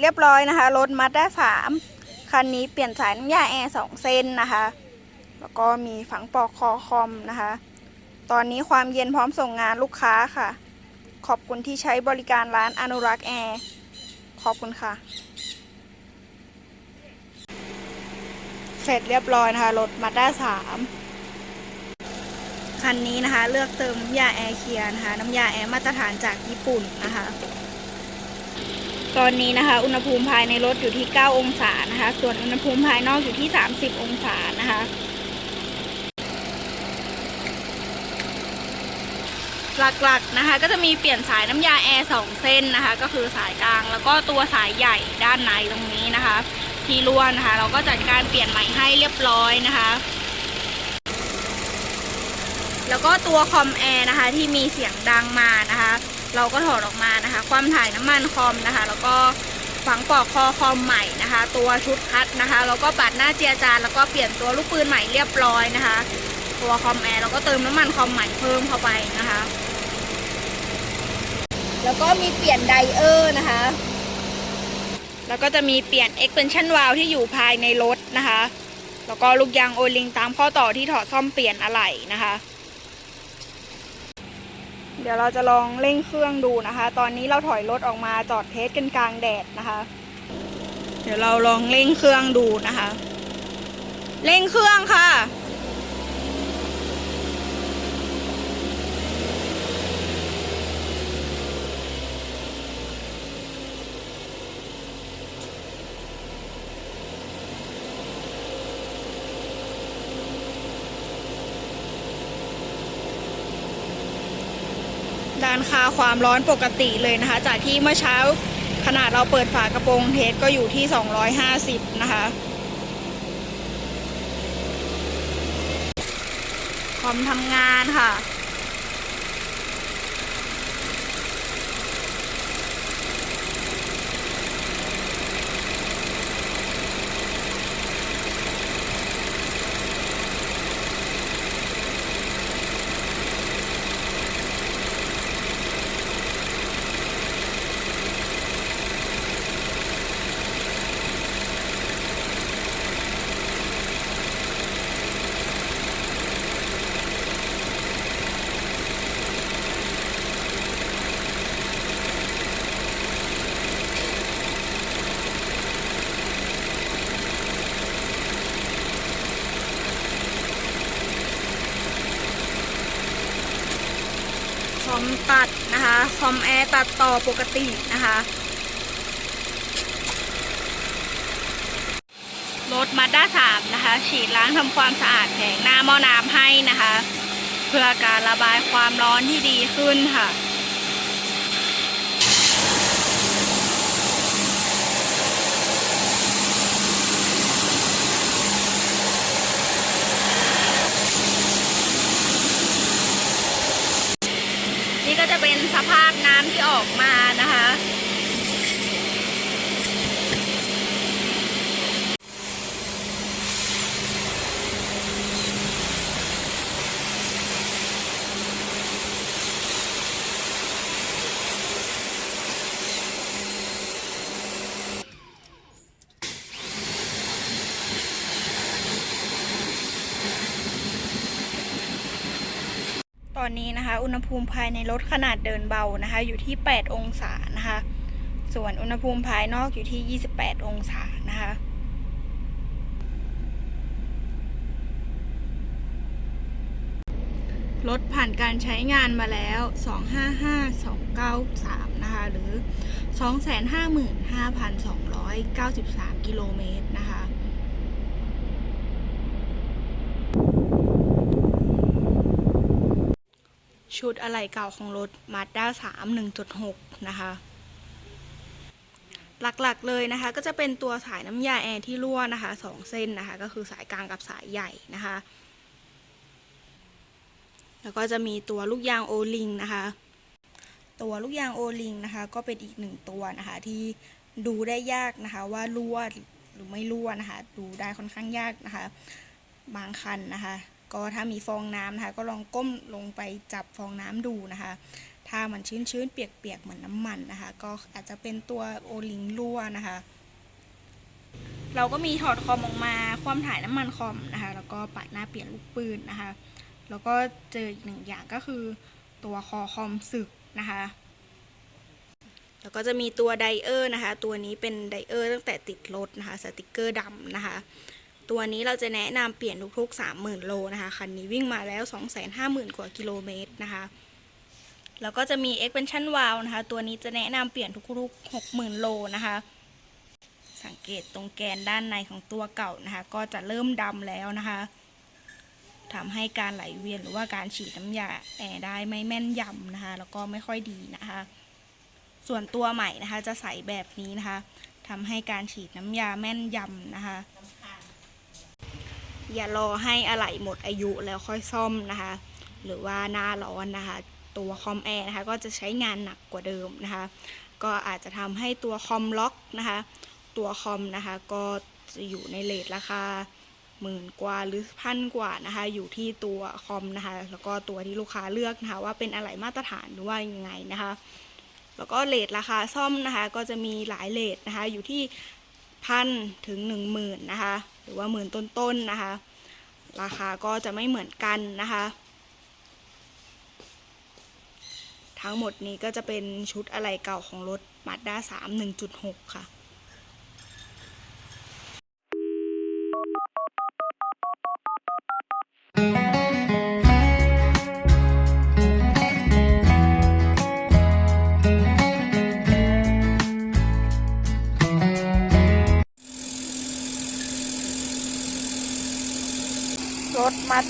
เรียบร้อยนะคะรถมาด้าสามคันนี้เปลี่ยนสายน้ำยาแอร์สองเส้นนะคะ แล้วก็มีฝังปลอกคอคอมนะคะ ตอนนี้ความเย็นพร้อมส่งงานลูกค้าค่ะ ขอบคุณที่ใช้บริการร้านอนุรักษ์แอร์ขอบคุณค่ะ เสร็จเรียบร้อยนะคะรถมาด้าสามคันนี้นะคะ เลือกเติมน้ำยาแอร์เคียร์นะคะ น้ำยาแอร์มาตรฐานจากญี่ปุ่นนะคะ ตอนนี้นะคะ อุณหภูมิภายในรถอยู่ที่ 9 องศานะคะ ส่วนอุณหภูมิภายนอกอยู่ที่ 30 องศานะคะหลักๆนะคะก็จะมีเปลี่ยนสายน้ำยาแอร์สองเส้นนะคะ ก็คือสายกลางแล้วก็ตัวสายใหญ่ด้านในตรงนี้นะคะ ที่รั่วนะคะ เราก็จัดการเปลี่ยนใหม่ให้เรียบร้อยนะคะ แล้วก็ตัวคอมแอร์นะคะที่มีเสียงดังมานะคะ เราก็ถอดออกมานะคะ ความถ่ายน้ำมันคอมนะคะ แล้วก็ฝังปลอกคอคอมใหม่นะคะ ตัวชุดคัดนะคะแล้วก็ปัดหน้าเจียจานแล้วก็เปลี่ยนตัวลูกปืนใหม่เรียบร้อยนะคะ ตัวคอมแอร์เราก็เติมน้ำมันคอมใหม่เพิ่มเข้าไปนะคะ แล้วก็มีเปลี่ยนไดเออร์นะคะ แล้วก็จะมีเปลี่ยน extension valve ที่อยู่ภายในรถนะคะ แล้วก็ลูกยางโอลิงตามข้อต่อที่ถอดซ่อมเปลี่ยนอะไหล่นะคะ ดี๋ยวเราจะลองเร่งเครื่องดูนะคะ ตอนนี้เราถอยรถออกมาจอดเทสกันกลางแดดนะคะ เดี๋ยวเราลองเร่งเครื่องดูนะคะ เร่งเครื่องค่ะ ความร้อนปกติเลยนะคะ จากที่เมื่อเช้าขนาดเราเปิดฝากระโปรงเทสก็อยู่ที่ 250 นะคะ คอมทำงานค่ะ คอมตัดนะ คอมแอร์ตัดต่อปกตินะคะ รถมาด้าสามนะคะ ฉีดล้างทำความสะอาดแผงหน้าหม้อน้ำให้นะคะ เพื่อการระบายความร้อนที่ดีขึ้นค่ะ ก็จะเป็นสภาพน้ำที่ออกมานะคะ อนนี้นะคะ อุณหภูมิภายในรถขนาดเดินเบานะคะ อยู่ที่ 8 องศานะคะ ส่วนอุณหภูมิภายนอกอยู่ที่ 28 องศานะคะรถผ่านการใช้งานมาแล้ว 255293 นะคะ หรือ 255,293 กิโลเมตรนะคะ ชุดอะไหล่เก่าของรถ Mazda 3 1.6 นะคะ หลักๆเลยนะคะ ก็จะเป็นตัวสายน้ำยาแอร์ที่รั่วนะคะสองเส้นนะคะ ก็คือสายกลางกับสายใหญ่นะคะ แล้วก็จะมีตัวลูกยางโอลิงนะคะ ตัวลูกยางโอลิงนะคะ ก็เป็นอีกหนึ่งตัวนะคะ ที่ดูได้ยากนะคะ ว่ารั่วหรือไม่รั่วนะคะ ดูได้ค่อนข้างยากนะคะ บางคันนะคะ ก็ถ้ามีฟองน้ำนะคะ ก็ลองก้มลงไปจับฟองน้ำดูนะคะ ถ้ามันชื้นๆเปียกๆเหมือนน้ำมันนะคะ ก็อาจจะเป็นตัวโอลิงรั่วนะคะ เราก็มีถอดคอมออกมาความถ่ายน้ำมันคอมนะคะ แล้วก็ปาดหน้าเปลี่ยนลูกปืนนะคะ แล้วก็เจออีกหนึ่งอย่างก็คือตัวคอคอมสึกนะคะแล้วก็จะมีตัวไดเออร์นะคะ ตัวนี้เป็นไดเออร์ตั้งแต่ติดรถนะคะ สติกเกอร์ดำนะคะ ตัวนี้เราจะแนะนำเปลี่ยนทุกๆ 30,000 โลนะคะคันนี้วิ่งมาแล้ว 250,000 กว่ากิโลเมตรนะคะ แล้วก็จะมี expansion valve นะคะ ตัวนี้จะแนะนำเปลี่ยนทุกๆ 60,000 โลนะคะ สังเกตตรงแกนด้านในของตัวเก่านะคะ ก็จะเริ่มดำแล้วนะคะทำให้การไหลเวียนหรือว่าการฉีดน้ำยาแอร์ได้ไม่แม่นยำนะคะ แล้วก็ไม่ค่อยดีนะคะ ส่วนตัวใหม่นะคะจะใสแบบนี้นะคะทำให้การฉีดน้ำยาแม่นยำนะคะ อย่ารอให้อะไหล่หมดอายุแล้วค่อยซ่อมนะคะ หรือว่าหน้าร้อนนะคะ ตัวคอมแอร์นะคะก็จะใช้งานหนักกว่าเดิมนะคะ ก็อาจจะทำให้ตัวคอมล็อกนะคะ ตัวคอมนะคะก็จะอยู่ในเลทราคาหมื่นกว่าหรือพันกว่านะคะ อยู่ที่ตัวคอมนะคะ แล้วก็ตัวที่ลูกค้าเลือกนะคะ ว่าเป็นอะไรมาตรฐานหรือว่ายังไงนะคะ แล้วก็เลทราคาซ่อมนะคะ ก็จะมีหลายเลทนะคะ อยู่ที่พันถึงหนึ่งหมื่นนะคะ หรือว่าหมื่นต้นๆนะคะ ราคาก็จะไม่เหมือนกันนะคะ ทั้งหมดนี้ก็จะเป็นชุดอะไรเก่าของรถ Mazda 3 1.6 ค่ะ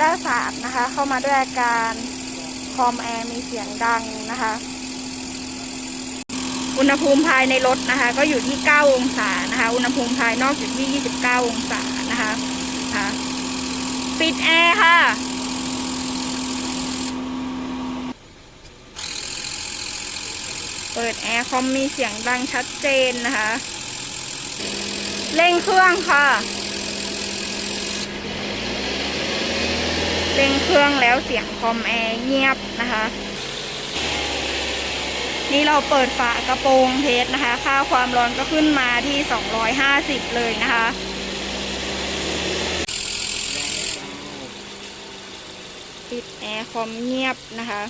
รถ Mazda 3นะคะ เข้ามาด้วยอาการคอมแอร์มีเสียงดังนะคะ อุณหภูมิภายในรถนะคะ ก็อยู่ที่ 9 องศานะคะ อุณหภูมิภายนอกอยู่ที่ 29 องศานะคะคะปิดแอร์ค่ะเปิดแอร์คอมมีเสียงดังชัดเจนนะคะ เร่งเครื่องค่ะ เร่งเครื่องแล้วเสียงคอมแอร์เงียบนะคะ นี่เราเปิดฝากระโปรงเทสนะคะ ค่าความร้อนก็ขึ้นมาที่ 250 เลยนะคะปิดแอร์คอมเงียบนะคะ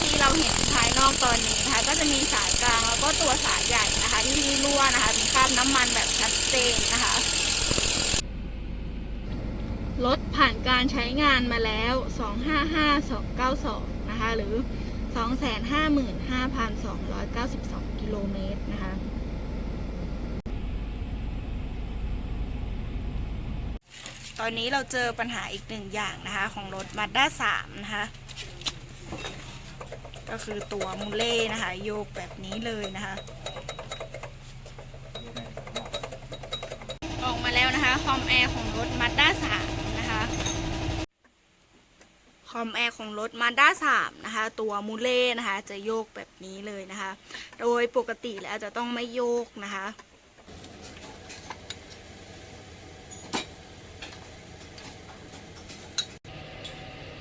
ที่เราเห็นภายนอกตอนนี้นะคะ ก็จะมีสายกลางแล้วก็ตัวสายใหญ่นะคะ ที่รั่วนะคะมีคราบน้ำมันแบบชัดเจนนะคะ รถผ่านการใช้งานมาแล้ว 255292 นะคะ หรือ 255,292 กิโลเมตรนะคะ ตอนนี้เราเจอปัญหาอีกหนึ่งอย่างนะคะ ของรถ Mazda 3 นะคะ ก็คือตัวมูเล่นะคะ โยกแบบนี้เลยนะคะออกมาแล้วนะคะ คอมแอร์ของรถ Mazda 3 นะคะคอมแอร์ของรถ Mazda 3 นะคะ ตัวมูเล่นะคะ จะโยกแบบนี้เลยนะคะ โดยปกติแล้วจะต้องไม่โยกนะคะ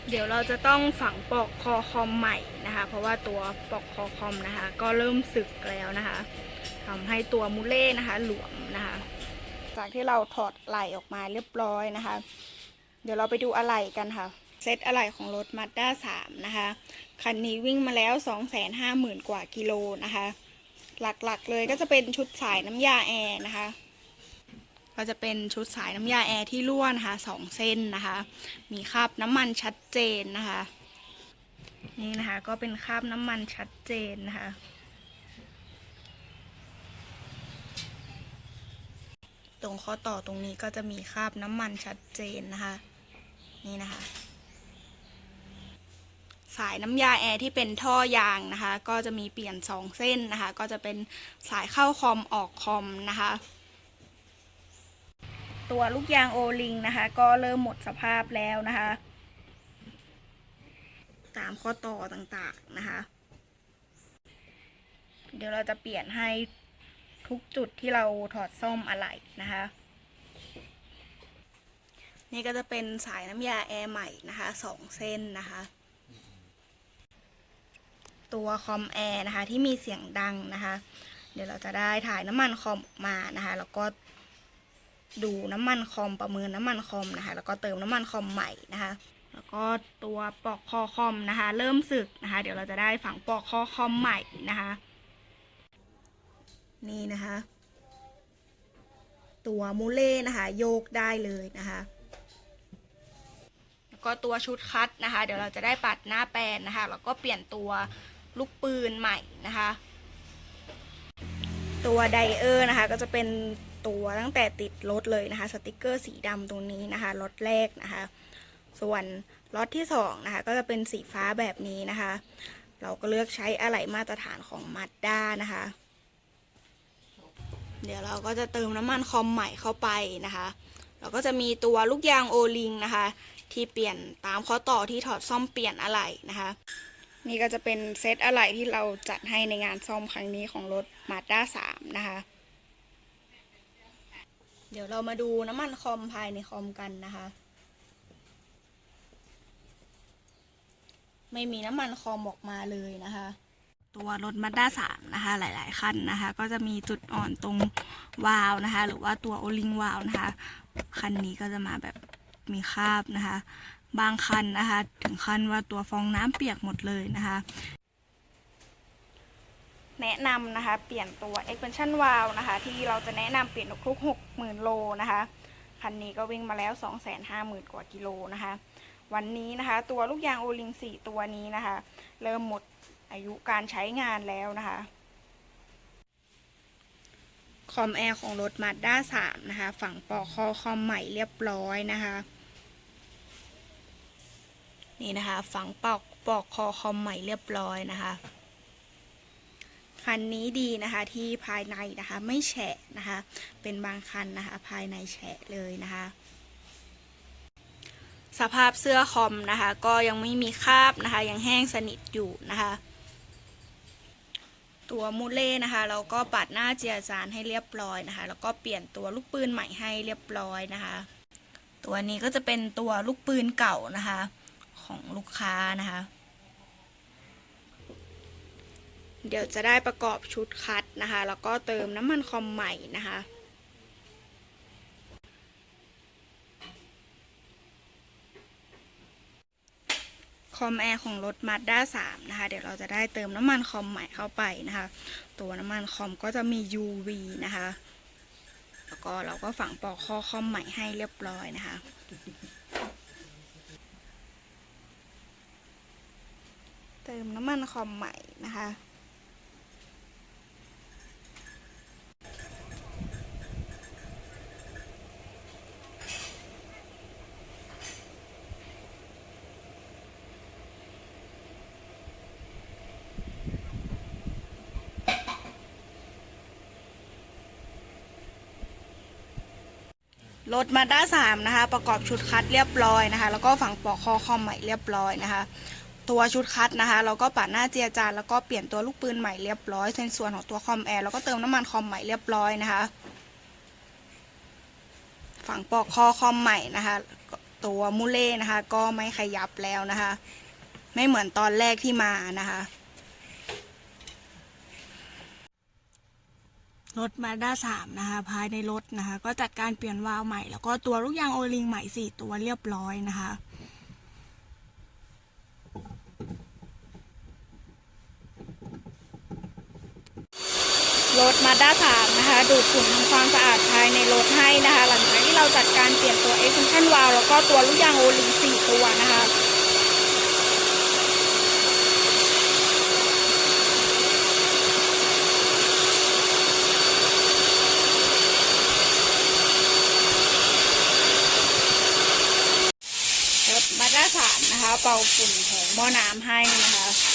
เดี๋ยวเราจะต้องฝังปลอกคอคอมใหม่นะคะ เพราะว่าตัวปลอกคอคอมนะคะ ก็เริ่มสึกแล้วนะคะทำให้ตัวมูเล่นะคะ หลวมนะคะ จากที่เราถอดไหล่ออกมาเรียบร้อยนะคะ เดี๋ยวเราไปดูอะไหล่กันค่ะ เซตอะไหล่ของรถ Mazda 3นะคะ คันนี้วิ่งมาแล้ว 250,000 กว่ากิโลนะคะ หลักๆเลยก็จะเป็นชุดสายน้ำยาแอร์นะคะก็จะเป็นชุดสายน้ำยาแอร์ที่รั่วนะคะสองเส้นนะคะ มีคราบน้ำมันชัดเจนนะคะ นี่นะคะก็เป็นคราบน้ำมันชัดเจนนะคะ ตรงข้อต่อตรงนี้ก็จะมีคราบน้ำมันชัดเจนนะคะ นี่นะคะ สายน้ำยาแอร์ที่เป็นท่อยางนะคะ ก็จะมีเปลี่ยนสองเส้นนะคะ ก็จะเป็นสายเข้าคอมออกคอมนะคะ ตัวลูกยางโอลิงนะคะ ก็เริ่มหมดสภาพแล้วนะคะ ตามข้อต่อต่างๆนะคะ เดี๋ยวเราจะเปลี่ยนให้ทุกจุดที่เราถอดซ่อมอะไหล่นะคะ นี่ก็จะเป็นสายน้ำยาแอร์ใหม่นะคะสองเส้นนะคะ ตัวคอมแอร์นะคะที่มีเสียงดังนะคะ เดี๋ยวเราจะได้ถ่ายน้ำมันคอมมานะคะแล้วก็ดูน้ำมันคอมประเมินน้ำมันคอมนะคะ แล้วก็เติมน้ำมันคอมใหม่นะคะ แล้วก็ตัวปลอกคอคอมนะคะ เริ่มสึกนะคะ เดี๋ยวเราจะได้ฝังปลอกคอคอมใหม่นะคะ นี่นะคะ ตัวมูเล่นะคะ โยกได้เลยนะคะ ก็ตัวชุดคัดนะคะ เดี๋ยวเราจะได้ปัดหน้าแปลนนะคะแล้วก็เปลี่ยนตัวลูกปืนใหม่นะคะ ตัวไดเออร์นะคะ ก็จะเป็นตัวตั้งแต่ติดรถเลยนะคะ สติกเกอร์สีดำตรงนี้นะคะรถแรกนะคะ ส่วนล็อตที่สองนะคะ ก็จะเป็นสีฟ้าแบบนี้นะคะ เราก็เลือกใช้อะไหล่มาตรฐานของมาดด้านะคะ เดี๋ยวเราก็จะเติมน้ำมันคอมใหม่เข้าไปนะคะเราก็จะมีตัวลูกยางโอลิงนะคะ ที่เปลี่ยนตามข้อต่อที่ถอดซ่อมเปลี่ยนอะไหล่นะคะ นี่ก็จะเป็นเซตอะไหล่ที่เราจัดให้ในงานซ่อมครั้งนี้ของรถมาด้าสามนะคะ เดี๋ยวเรามาดูน้ำมันคอมภายในคอมกันนะคะ ไม่มีน้ำมันคอมออกมาเลยนะคะตัวรถมาด้าสามนะคะ หลาย ๆ คันนะคะ ก็จะมีจุดอ่อนตรงวาล์วนะคะ หรือว่าตัวโอลิงวาล์วนะคะ คันนี้ก็จะมาแบบ มีคราบนะคะ บางคันนะคะ ถึงขั้นว่าตัวฟองน้ำเปียกหมดเลยนะคะ แนะนำนะคะ เปลี่ยนตัว expansion valve นะคะ ที่เราจะแนะนำเปลี่ยนทุกๆ60,000 โลนะคะ คันนี้ก็วิ่งมาแล้ว 250,000 กว่ากิโลนะคะ วันนี้นะคะ ตัวลูกยางโอลิง4ตัวนี้นะคะ เริ่มหมดอายุการใช้งานแล้วนะคะ คอมแอร์ของรถมาด้า3นะคะ ฝั่งปอกคอคอมใหม่เรียบร้อยนะคะ นี่นะคะ ฝังปอกปอกคอคอมใหม่เรียบร้อยนะคะคันนี้ดีนะคะที่ภายในนะคะไม่แฉะนะคะ เป็นบางคันนะคะ ภายในแฉะเลยนะคะ สภาพเสื้อคอมนะคะ ก็ยังไม่มีคราบนะคะ ยังแห้งสนิทอยู่นะคะ ตัวมูเล่นะคะเราก็ปัดหน้าเจียจานให้เรียบร้อยนะคะ แล้วก็เปลี่ยนตัวลูกปืนใหม่ให้เรียบร้อยนะคะ ตัวนี้ก็จะเป็นตัวลูกปืนเก่านะคะ ของลูกค้านะคะ เดี๋ยวจะได้ประกอบชุดคัดนะคะ แล้วก็เติมน้ำมันคอมใหม่นะคะ คอมแอร์ของรถมาด้า3นะคะ เดี๋ยวเราจะได้เติมน้ำมันคอมใหม่เข้าไปนะคะ ตัวน้ำมันคอมก็จะมี UV นะคะ แล้วก็เราก็ฝังปลอกข้อคอมใหม่ให้เรียบร้อยนะคะเติมน้ำมันคอมใหม่นะคะ รถมาด้าสามนะคะ ประกอบชุดคัดเรียบร้อยนะคะ แล้วก็ฝังปลอกคอคอมใหม่เรียบร้อยนะคะ ตัวชุดคัดนะคะ เราก็ปัดหน้าเจียจานแล้วก็เปลี่ยนตัวลูกปืนใหม่เรียบร้อยในส่วนของตัวคอมแอร์แล้วก็เติมน้ำมันคอมใหม่เรียบร้อยนะคะ ฝังปลอกคอคอมใหม่นะคะ ตัวมูเล่นะคะ ก็ไม่ขยับแล้วนะคะ ไม่เหมือนตอนแรกที่มานะคะ รถมาด้าสามนะคะ ภายในรถนะคะ ก็จัดการเปลี่ยนวาล์วใหม่ แล้วก็ตัวลูกยางโอลิงใหม่สี่ตัวเรียบร้อยนะคะ รถมาด้าสามนะคะ ดูดฝุ่นทำความสะอาดภายในรถให้นะคะ หลังจากที่เราจัดการเปลี่ยนตัว extension valve แล้วก็ตัวลูกยางโอลิงสี่ตัวนะคะ เป่าฝุ่นของหม้อน้ำให้นะคะ